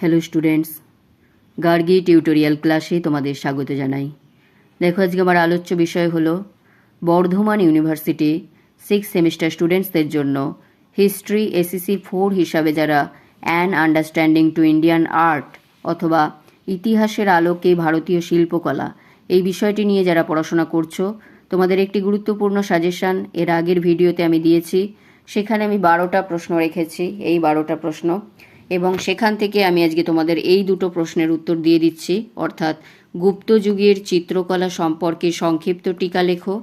Hello students Gargi tutorial ক্লাসে তোমাদের স্বাগত জানাই। দেখো, আজকে আমার আলোচ্য বিষয় হলো, বর্ধমান ইউনিভার্সিটি সিক্স সেমিস্টার স্টুডেন্টসদের জন্য হিস্ট্রি এসিসি ফোর হিসাবে যারা an understanding to Indian art অথবা ইতিহাসের আলোকে ভারতীয় শিল্পকলা, এই বিষয়টি নিয়ে যারা পড়াশোনা করছ, তোমাদের একটি গুরুত্বপূর্ণ সাজেশন এর আগের ভিডিওতে আমি দিয়েছি। সেখানে আমি বারোটা প্রশ্ন রেখেছি। এই বারোটা প্রশ্ন এবং সেখান থেকে আমি আজকে তোমাদের এই দুটো প্রশ্নের উত্তর দিয়ে দিচ্ছি। অর্থাৎ গুপ্ত যুগের চিত্রকলা সম্পর্কে সংক্ষিপ্ত টিকা লেখো,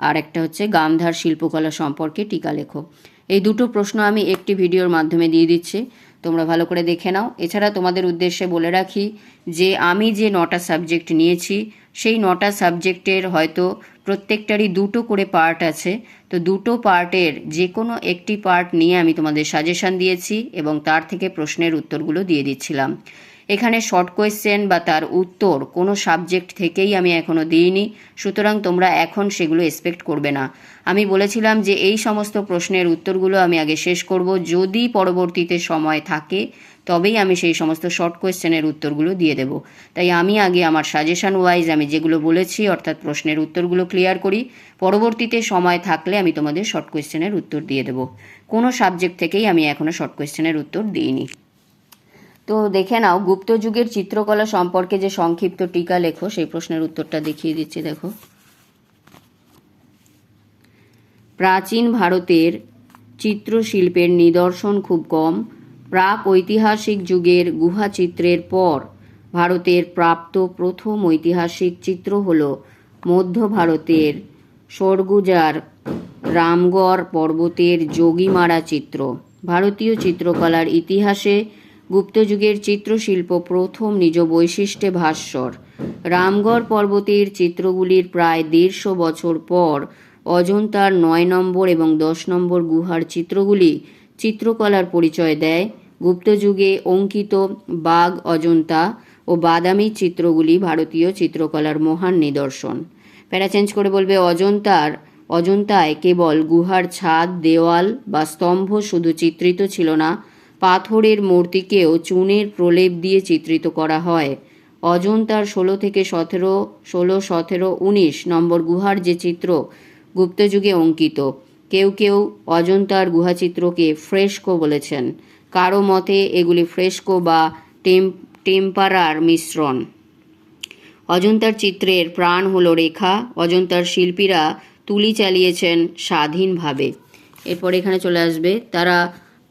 আর একটা হচ্ছে গান্ধার শিল্পকলা সম্পর্কে টিকা লেখো। এই দুটো প্রশ্ন আমি একটি ভিডিওর মাধ্যমে দিয়ে দিচ্ছি। তোমরা ভালো করে দেখে নাও। এছাড়া তোমাদের উদ্দেশ্যে বলে রাখি যে, আমি যে নটা সাবজেক্ট নিয়েছি, সেই নটা সাবজেক্টের হয়তো প্রত্যেকটারই দুটো করে পার্ট আছে। তো দুটো পার্টের যে কোনো একটি পার্ট নিয়ে আমি তোমাদের সাজেশান দিয়েছি এবং তার থেকে প্রশ্নের উত্তরগুলো দিয়ে দিচ্ছিলাম। এখানে শর্ট কোয়েশ্চেন বা তার উত্তর কোনো সাবজেক্ট থেকেই আমি এখনও দিইনি, সুতরাং তোমরা এখন সেগুলো এক্সপেক্ট করবে না। আমি বলেছিলাম যে এই সমস্ত প্রশ্নের উত্তরগুলো আমি আগে শেষ করব, যদি পরবর্তীতে সময় থাকে, তবেই আমি সেই সমস্ত শর্ট কোয়েশ্চেনের উত্তরগুলো দিয়ে দেব। তাই আমি আগে আমার সাজেশন ওয়াইজ আমি যেগুলো বলেছি, অর্থাৎ প্রশ্নের উত্তরগুলো ক্লিয়ার করি, পরবর্তীতে সময় থাকলে আমি তোমাদের শর্ট কোয়েশ্চেনের উত্তর দিয়ে দেব। কোনো সাবজেক্ট থেকেই আমি এখনও শর্ট কোয়েশ্চেনের উত্তর দিইনি। তো দেখে নাও, গুপ্ত যুগের চিত্রকলা সম্পর্কে যে সংক্ষিপ্ত টিকা লেখো, সেই প্রশ্নের উত্তরটা দেখিয়ে দিচ্ছি, দেখো। প্রাচীন ভারতের চিত্রশিল্পের নিদর্শন খুব কম। প্রাক ঐতিহাসিক যুগের গুহা চিত্রের পর ভারতের প্রাপ্ত প্রথম ঐতিহাসিক চিত্র হল মধ্য ভারতের সরগুজার রামগড় পর্বতের যোগীমারা চিত্র। ভারতীয় চিত্রকলার ইতিহাসে গুপ্তযুগের চিত্রশিল্প প্রথম নিজ বৈশিষ্ট্যে ভাস্বর। রামগড় পর্বতের চিত্রগুলির প্রায় দেড়শো বছর পর অজন্তার নয় নম্বর এবং দশ নম্বর গুহার চিত্রগুলি চিত্রকলার পরিচয় দেয়। গুপ্তযুগে অঙ্কিত বাঘ, অজন্তা ও বাদামি চিত্রগুলি ভারতীয় চিত্রকলার মহান নিদর্শন। প্যারা চেঞ্জ করে বলবে, অজন্তার, অজন্তায় কেবল গুহার ছাদ, দেওয়াল বা স্তম্ভ শুধু চিত্রিত ছিল না পাথরের মূর্তিকেও চুনের প্রলেপ দিয়ে চিত্রিত করা হয়। অজন্তার ষোলো থেকে সতেরো, ষোলো, সতেরো, উনিশ নম্বর গুহার যে চিত্র গুপ্তযুগে অঙ্কিত, কেউ কেউ অজন্তার গুহাচিত্রকে ফ্রেস্কো বলেছেন। কারও মতে এগুলি ফ্রেস্কো বা টেম, টেম্পারার মিশ্রণ। অজন্তার চিত্রের প্রাণ হলো রেখা, অজন্তার শিল্পীরা তুলি চালিয়েছেন স্বাধীনভাবে। এরপর এখানে চলে আসবে, তারা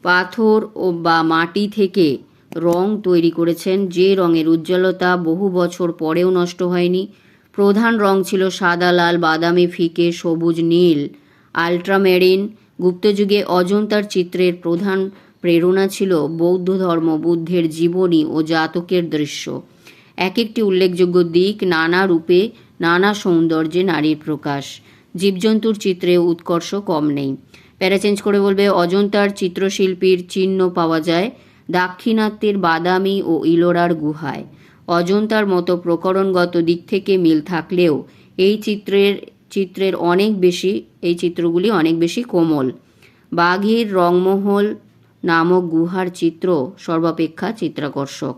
পাথর ও বা মাটি থেকে রং তৈরি করেছেন। যে রঙের উজ্জ্বলতা বহু বছর পরেও নষ্ট হয়নি। প্রধান রং ছিল সাদা, লাল, বাদামি, ফিকে, সবুজ, নীল। আল্ট্রামেরিন গুপ্তযুগে অজন্তার চিত্রের প্রধান প্রেরণা ছিল বৌদ্ধ ধর্ম, বুদ্ধের জীবনী ও জাতকের দৃশ্য। এক একটি উল্লেখযোগ্য দিক নানা রূপে, নানা সৌন্দর্যে নারীর প্রকাশ। জীবজন্তুর চিত্রে উৎকর্ষ কম নেই। প্যারাচেঞ্জ করে বলবে, অজন্তার চিত্রশিল্পীর চিহ্ন পাওয়া যায় দাক্ষিণাত্যের বাদামি ও ইলোরার গুহায়। অজন্তার মতো প্রকরণগত দিক থেকে মিল থাকলেও এই চিত্রের চিত্রের অনেক বেশি, এই চিত্রগুলি অনেক বেশি কোমল। বাঘের রংমহল নামক গুহার চিত্র সর্বাপেক্ষা চিত্রাকর্ষক।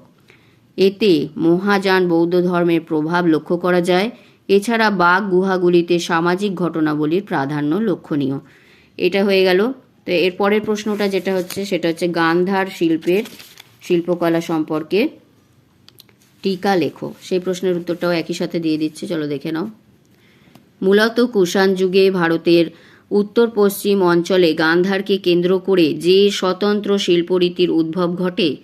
এতে মহাযান বৌদ্ধ ধর্মের প্রভাব লক্ষ্য করা যায়। এছাড়া বাঘ গুহাগুলিতে সামাজিক ঘটনাবলীর প্রাধান্য লক্ষণীয়। এটা হয়ে গেল। তো এর পরের প্রশ্নটা যেটা হচ্ছে, সেটা হচ্ছে গান্ধার শিল্পের শিল্পকলা সম্পর্কে টিকা লেখো। সেই প্রশ্নের উত্তরটাও একই সাথে দিয়ে দিচ্ছে, চলো দেখে নাও। মূলত কুষাণ যুগে ভারতের উত্তর পশ্চিম অঞ্চলে গান্ধারকে কেন্দ্র করে যে স্বতন্ত্র শিল্পরীতির উদ্ভব ঘটে,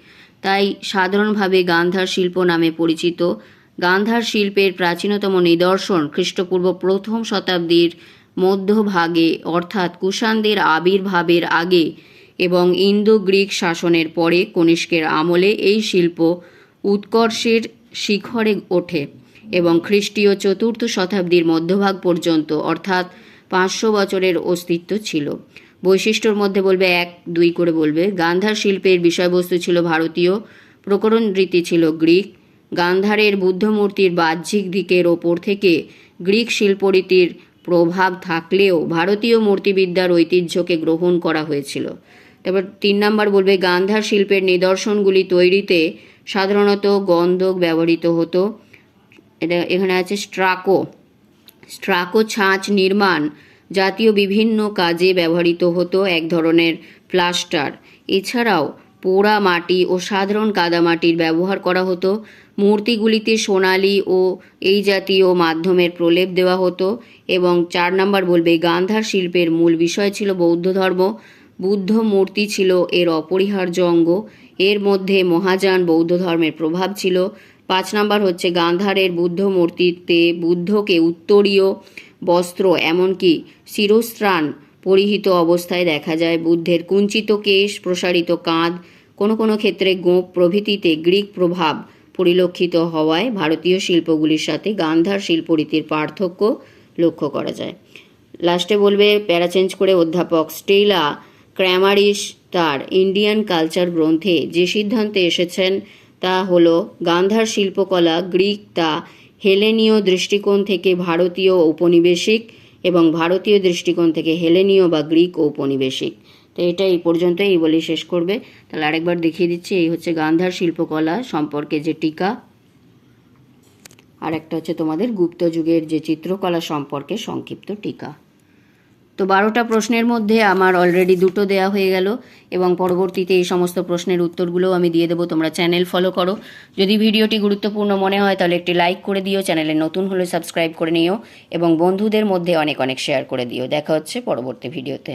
তাই সাধারণভাবে গান্ধার শিল্প নামে পরিচিত। গান্ধার শিল্পের প্রাচীনতম নিদর্শন খ্রিস্টপূর্ব প্রথম শতাব্দীর মধ্যভাগে, অর্থাৎ কুষাণদের আবির্ভাবের আগে এবং ইন্দো গ্রিক শাসনের পরে কনিষ্কের আমলে এই শিল্প উৎকর্ষের শিখরে ওঠে এবং খ্রিস্টীয় চতুর্থ শতাব্দীর মধ্যভাগ পর্যন্ত, অর্থাৎ পাঁচশো বছরের অস্তিত্ব ছিল। বৈশিষ্ট্যর মধ্যে বলবে এক, দুই করে বলবে। গান্ধার শিল্পের বিষয়বস্তু ছিল ভারতীয়, প্রকরণ রীতি ছিল গ্রিক। গান্ধারের বুদ্ধমূর্তির বাহ্যিক দিকের ওপর থেকে গ্রিক শিল্পরীতির প্রভাব থাকলেও ভারতীয় মূর্তিবিদ্যার ঐতিহ্যকে গ্রহণ করা হয়েছিল। তারপর তিন নম্বর বলবে, গান্ধার শিল্পের নিদর্শনগুলি তৈরিতে সাধারণত গন্ধক ব্যবহৃত হতো। এটা এখানে আছে স্ট্রাকো। স্ট্রাকো ছাঁচ নির্মাণ জাতীয় বিভিন্ন কাজে ব্যবহৃত হতো এক ধরনের প্লাস্টার। এছাড়াও পোড়া মাটি ও সাধারণ কাদামাটির ব্যবহার করা হতো। মূর্তিগুলিতে সোনালি ও এই জাতীয় মাধ্যমের প্রলেপ দেওয়া হতো এবং চার নম্বর বলবে, গান্ধার শিল্পের মূল বিষয় ছিল বৌদ্ধ ধর্ম। বুদ্ধ মূর্তি ছিল এর অপরিহার্য অঙ্গ। এর মধ্যে মহাযান বৌদ্ধ ধর্মের প্রভাব ছিল। পাঁচ নম্বর হচ্ছে, গান্ধারের বুদ্ধ মূর্তিতে বুদ্ধকে উত্তরীয় বস্ত্র, এমনকি শিরস্ত্রাণ পরিহিত অবস্থায় দেখা যায় বুদ্ধের কুঞ্চিত কেশ, প্রসারিত কাঁধ, কোনো কোনো ক্ষেত্রে গোপ প্রভৃতিতে গ্রিক প্রভাব পরিলক্ষিত হওয়ায় ভারতীয় শিল্পগুলির সাথে গান্ধার শিল্পরীতির পার্থক্য লক্ষ্য করা যায়। লাস্টে বলবে, প্যারা চেঞ্জ করে অধ্যাপক স্টেলা ক্র্যামারিস তার ইন্ডিয়ান কালচার গ্রন্থে যে সিদ্ধান্তে এসেছেন তা হল, গান্ধার শিল্পকলা গ্রিক তা হেলেনীয় দৃষ্টিকোণ থেকে ভারতীয় ঔপনিবেশিক এবং ভারতীয় দৃষ্টিকোণ থেকে হেলেনীয় বা গ্রিক ঔপনিবেশিক। তো এটা এই পর্যন্ত এই বলেই শেষ করবে। তাহলে আরেকবার দেখিয়ে দিচ্ছি, এই হচ্ছে গান্ধার শিল্পকলা সম্পর্কে যে টিকা। আর একটা হচ্ছে তোমাদের গুপ্ত যুগের যে চিত্রকলা সম্পর্কে সংক্ষিপ্ত টিকা। তো বারোটা প্রশ্নের মধ্যে আমার অলরেডি দুটো দেয়া হয়ে গেল এবং পরবর্তীতে এই সমস্ত প্রশ্নের উত্তরগুলোও আমি দিয়ে দেবো, তোমরা চ্যানেল ফলো করো। যদি ভিডিওটি গুরুত্বপূর্ণ মনে হয়, তাহলে একটি লাইক করে দিও চ্যানেলে নতুন হলে সাবস্ক্রাইব করে নিও এবং বন্ধুদের মধ্যে অনেক অনেক শেয়ার করে দিও। দেখা হচ্ছে পরবর্তী ভিডিওতে